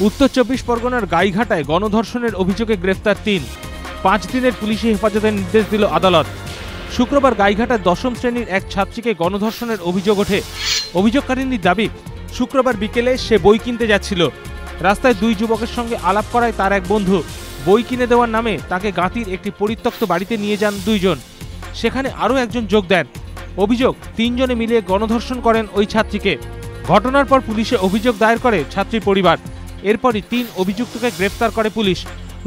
উত্তর চব্বিশ পরগনার গাইঘাটায় গণধর্ষণের অভিযোগে গ্রেফতার তিন। পাঁচ দিনের পুলিশি হেফাজতের নির্দেশ দিল আদালত। শুক্রবার গাইঘাটার দশম শ্রেণির এক ছাত্রীকে গণধর্ষণের অভিযোগ ওঠে। অভিযোগকারিনীর দাবি, শুক্রবার বিকেলে সে বই কিনতে যাচ্ছিল। রাস্তায় দুই যুবকের সঙ্গে আলাপ করায় তার এক বন্ধু। বই কিনে দেওয়ার নামে তাকে গাঁতির একটি পরিত্যক্ত বাড়িতে নিয়ে যান দুইজন। সেখানে আরও একজন যোগ দেন। অভিযোগ, তিনজনে মিলে গণধর্ষণ করেন ওই ছাত্রীকে। ঘটনার পর পুলিশে অভিযোগ দায়ের করে ছাত্রীর পরিবার। এরপরই তিন অভিযুক্তকে গ্রেফতার করে পুলিশ।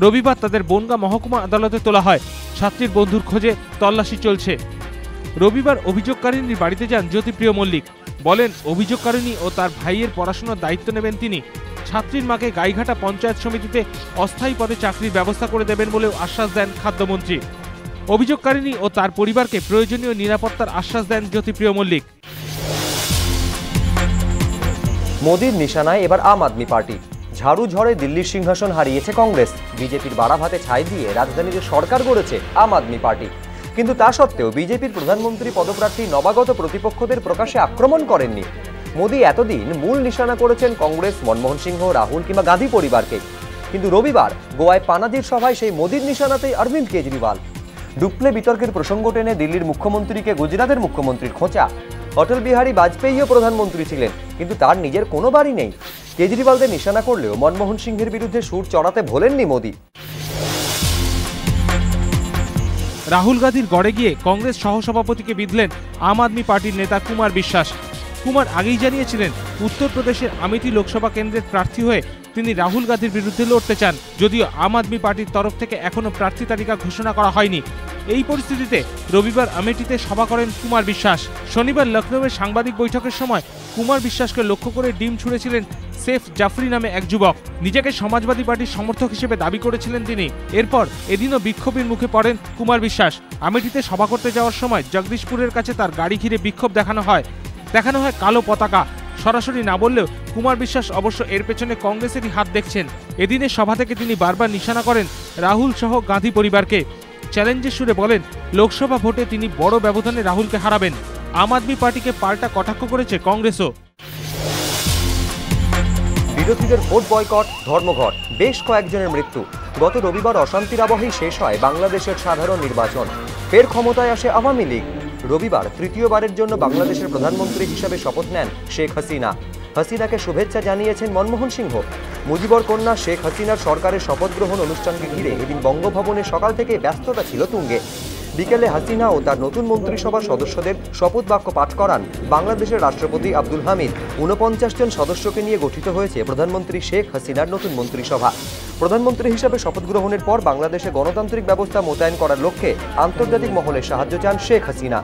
রবিবার তাদের বনগা মহকুমা আদালতে তোলা হয়। ছাত্রীর বন্ধুর খোঁজে তল্লাশি চলছে। রবিবার অভিযোগকারিনীর বাড়িতে যান জ্যোতিপ্রিয় মল্লিক। বলেন, অভিযোগকারিণী ও তার ভাইয়ের পড়াশোনার দায়িত্ব নেবেন তিনি। ছাত্রীর মাকে গাইঘাটা পঞ্চায়েত সমিতিতে অস্থায়ী পদে চাকরির ব্যবস্থা করে দেবেন বলেও আশ্বাস দেন খাদ্যমন্ত্রী। অভিযোগকারিণী ও তার পরিবারকে প্রয়োজনীয় নিরাপত্তার আশ্বাস দেন জ্যোতিপ্রিয় মল্লিক। মোদীর নিশানায় এবার আম আদমি পার্টি। ঝাড়ু ঝড়ে দিল্লির সিংহাসন হারিয়েছে কংগ্রেস। বিজেপির বাড়াভাতে ছাই দিয়ে রাজধানীতে সরকার গড়েছে আম আদমি পার্টি। কিন্তু তা সত্ত্বেও বিজেপির প্রধানমন্ত্রী পদপ্রার্থী নবাগত প্রতিপক্ষদের প্রকাশ্যে আক্রমণ করেননি। মোদী এতদিন মূল নিশানা করেছেন কংগ্রেস, মনমোহন সিংহ, রাহুল কিংবা গান্ধী পরিবারকে। কিন্তু রবিবার গোয়ায় পানাজির সভায় সেই মোদীর নিশানাতেই অরবিন্দ কেজরিওয়াল। ডুপ্লে বিতর্কের প্রসঙ্গ টেনে দিল্লির মুখ্যমন্ত্রীকে গুজরাতের মুখ্যমন্ত্রীর খোঁচা। অটল বিহারী বাজপেয়ীও প্রধানমন্ত্রী ছিলেন, কিন্তু তার নিজের কোনো বাড়ি নেই। কেজরিওয়ালদের নিশানা করলেও মনমোহন সিংহের বিরুদ্ধে সুর চড়াতে ভোলেননি মোদী। রাহুল গান্ধীর গড়ে গিয়ে কংগ্রেস সহসভাপতিকে বিধলেন আম আদমি পার্টির নেতা কুমার বিশ্বাস। কুমার আগেই জানিয়েছিলেন, উত্তরপ্রদেশের আমেথি লোকসভা কেন্দ্রের প্রার্থী হয়ে তিনি রাহুল গান্ধীর বিরুদ্ধে লড়তে চান, যদিও আম আদমি পার্টির তরফ থেকে এখনও প্রার্থী তালিকা ঘোষণা করা হয়নি। এই পরিস্থিতিতে রবিবার আমেঠিতে সভা করেন কুমার বিশ্বাস। শনিবার লখনৌয়ের সাংবাদিক বৈঠকের সময় কুমার বিশ্বাসকে লক্ষ্য করে ডিম ছুঁড়েছিলেন সেফ জাফরি নামে এক যুবক। নিজেকে সমাজবাদী পার্টির সমর্থক হিসেবে দাবি করেছিলেন তিনি। এরপর এদিনও বিক্ষোভের মুখে পড়েন কুমার বিশ্বাস। আমেঠিতে সভা করতে যাওয়ার সময় জগদীশপুরের কাছে তার গাড়ি ঘিরে বিক্ষোভ দেখানো হয়। দেখানো হয় কালো পতাকা। সরাসরি না বললেও কুমার বিশ্বাস অবশ্য এর পেছনে কংগ্রেসেরই হাত দেখছেন। এদিনের সভা থেকে তিনি বারবার নিশানা করেন রাহুল সহ গান্ধী পরিবারকে। চ্যালেঞ্জের সুরে বলেন, লোকসভা ভোটে তিনি বড় ব্যবধানে রাহুলকে হারাবেন। আম আদমি পার্টিকে পাল্টা কটাক্ষ করেছে কংগ্রেসও। বিরোধীদের ভোট বয়কট, ধর্মঘট, বেশ কয়েকজনের মৃত্যু। গত রবিবার অশান্তির আবহেই শেষ হয় বাংলাদেশের সাধারণ নির্বাচন। ফের ক্ষমতায় আসে আওয়ামী লীগ। রবিবার তৃতীয়বারের জন্য বাংলাদেশের প্রধানমন্ত্রী হিসাবে শপথ নেন শেখ হাসিনা। হাসিনাকে শুভেচ্ছা জানিয়েছেন মনমোহন সিংহ। মুজিবর কন্যা শেখ হাসিনার সরকারের শপথ গ্রহণ অনুষ্ঠানকে ঘিরে এদিন বঙ্গভবনে সকাল থেকে ব্যস্ততা ছিল তুঙ্গে। বিকেলে হাসিনা ও তার নতুন মন্ত্রিসভার সদস্যদের শপথ বাক্য পাঠ করান বাংলাদেশের রাষ্ট্রপতি আব্দুল হামিদ। উনপঞ্চাশ জন সদস্যকে নিয়ে গঠিত হয়েছে প্রধানমন্ত্রী শেখ হাসিনার নতুন মন্ত্রিসভা। প্রধানমন্ত্রী হিসাবে শপথ গ্রহণের পর বাংলাদেশে গণতান্ত্রিক ব্যবস্থা মোতায়েন করার লক্ষ্যে আন্তর্জাতিক মহলে সাহায্য চান শেখ হাসিনা।